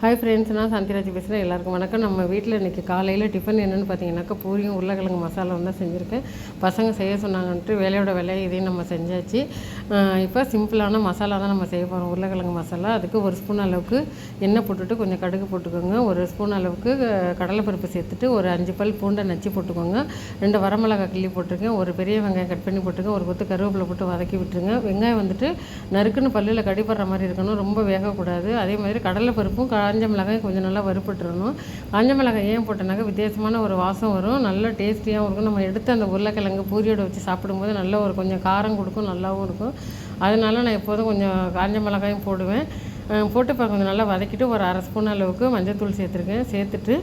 Hi friends நான் சாந்திராஜ் பேசுகிறேன் எல்லாருக்கும் வணக்கம். நம்ம வீட்டில் இன்றைக்கி காலையில் டிஃபன் என்னென்னு பார்த்தீங்கன்னாக்கா பூரியும் உருளைக்கிழங்கு மசாலாவும் தான் செஞ்சுருக்கேன். பசங்க செய்ய சொன்னாங்கன்ட்டு வேலையோட வேலையை இதையும் நம்ம செஞ்சாச்சு. இப்போ சிம்பிளான மசாலா தான் நம்ம செய்ய போகிறோம் உருளைக்கிழங்கு மசாலா. அதுக்கு ஒரு ஸ்பூன் அளவுக்கு எண்ணெய் போட்டுட்டு கொஞ்சம் கடுகு போட்டுக்கோங்க. ஒரு ஸ்பூன் அளவுக்கு கடலைப்பருப்பு சேர்த்துட்டு ஒரு அஞ்சு பல் பூண்டை நச்சு போட்டுக்கோங்க. ரெண்டு வரமிளகாய் கிள்ளி போட்டிருக்கேன் ஒரு பெரிய வெங்காயம் கட் பண்ணி போட்டுருங்க. ஒரு கொத்து கருவேப்பிலை போட்டு வதக்கி விட்டுருங்க. வெங்காயம் வந்துட்டு நறுக்குன்னு பல்லில் கடிப்படுற மாதிரி இருக்கணும். ரொம்ப வேகக்கூடாது. அதே மாதிரி கடலைப்பருப்பும் க காஞ்ச மிளகாயும் கொஞ்சம் நல்லா வறுப்பட்டுறணும் காஞ்ச மிளகாய் ஏன் போட்டோன்னாக்கா வித்தியாசமான ஒரு வாசம் வரும். நல்ல டேஸ்டியாகவும் இருக்கும். நம்ம எடுத்து அந்த உருளைக்கிழங்கு பூரியோட வச்சு சாப்பிடும்போது நல்ல ஒரு கொஞ்சம் காரம் கொடுக்கும் நல்லாவும் இருக்கும். அதனால நான் எப்போதும் கொஞ்சம் காஞ்ச மிளகாயும் போடுவேன். போட்டு இப்போ கொஞ்சம் நல்லா வதக்கிட்டு ஒரு அரை ஸ்பூன் அளவுக்கு மஞ்சள்தூள் சேர்த்துருக்கேன். சேர்த்துட்டு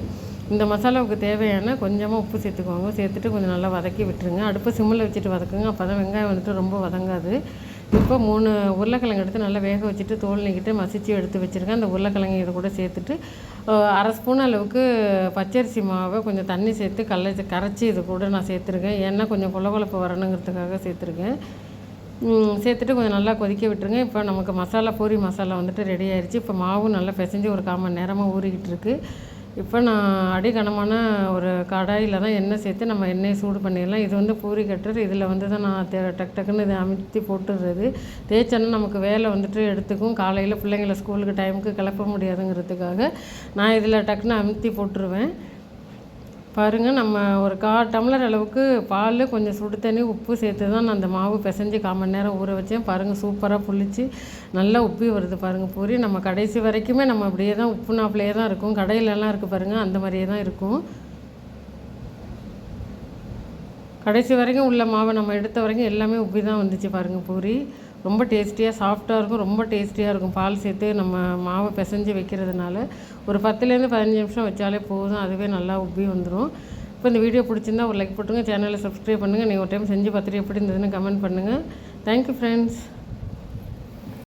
இந்த மசாலாவுக்கு தேவையான கொஞ்சமாக உப்பு சேர்த்துக்கோங்க. சேர்த்துட்டு கொஞ்சம் நல்லா வதக்கி விட்டுருங்க. அடுப்பு சிம்மில் வச்சுட்டு வதக்குங்க. அப்போ தான் வெங்காயம் வந்துட்டு ரொம்ப வதங்காது. இப்போ மூணு உருளைக்கிழங்கு எடுத்து நல்லா வேக வச்சுட்டு தோல் நீக்கிட்டு மசிச்சு எடுத்து வச்சுருக்கேன். அந்த உருளைக்கிழங்கு இதை கூட சேர்த்துட்டு அரை ஸ்பூன் அளவுக்கு பச்சரிசி மாவை கொஞ்சம் தண்ணி சேர்த்து கல்லை கரைச்சி இது கூட நான் சேர்த்துருக்கேன். ஏன்னா கொஞ்சம் கொல வரணுங்கிறதுக்காக சேர்த்துருக்கேன். சேர்த்துட்டு கொஞ்சம் நல்லா கொதிக்க விட்டுருங்க. இப்போ நமக்கு மசாலா பூரி மசாலா வந்துட்டு ரெடி ஆயிடுச்சு இப்போ மாவும் நல்லா பிசைஞ்சு ஒரு கால் மணி நேரமாக ஊறிக்கிட்டு இருக்குது இப்போ நான் அடிகனமான ஒரு கடாயில் தான் எண்ணெய் சேர்த்து நம்ம எண்ணெயை சூடு பண்ணிடலாம். இது வந்து பூரி கட்டுறது. இதில் வந்து தான் நான் தே டக் டக்குன்னு இதை அமுத்தி போட்டுடுறது தேய்ச்சோன்னா நமக்கு வேலை வந்துட்டு எடுத்துக்கும். காலையில் பிள்ளைங்களை ஸ்கூலுக்கு டைமுக்கு கிளப்ப முடியாதுங்கிறதுக்காக நான் இதில் டக்குன்னு அமுத்தி போட்டுருவேன். பாருங்கள் நம்ம ஒரு கா டம்ளர் அளவுக்கு பால் கொஞ்சம் சுடு தண்ணி உப்பு சேர்த்து தான் நான் அந்த மாவு பிசைஞ்சு கால் மணி நேரம் ஊற வச்சேன். பாருங்கள் சூப்பராக புளிச்சு நல்லா உப்பி வருது பாருங்கள் பூரி. நம்ம கடைசி வரைக்குமே நம்ம அப்படியே தான் உப்பு நாப்பிலேயே தான் இருக்கும். கடையிலலாம் இருக்குது பாருங்கள் அந்த மாதிரியே தான் இருக்கும். கடைசி வரைக்கும் உள்ள மாவை நம்ம எடுத்த வரைக்கும் எல்லாமே உப்பி தான் வந்துச்சு பாருங்கள் பூரி. ரொம்ப டேஸ்டியாக சாஃப்டாக இருக்கும் ரொம்ப டேஸ்டியாக இருக்கும். பால் சேர்த்து நம்ம மாவை பிசைஞ்சு வைக்கிறதுனால ஒரு பத்துலேருந்து பதினஞ்சு நிமிஷம் வச்சாலே போதும். அதுவே நல்லா உப்பி வந்துடும் இப்போ இந்த வீடியோ பிடிச்சிருந்தா ஒரு லைக் போட்டுங்க. சேனலை சப்ஸ்கிரைப் பண்ணுங்கள் நீங்கள் ஒரு டைம் செஞ்சு பார்த்துட்டு எப்படி இருந்ததுன்னு கமெண்ட் பண்ணுங்கள் தேங்க்யூ ஃப்ரெண்ட்ஸ்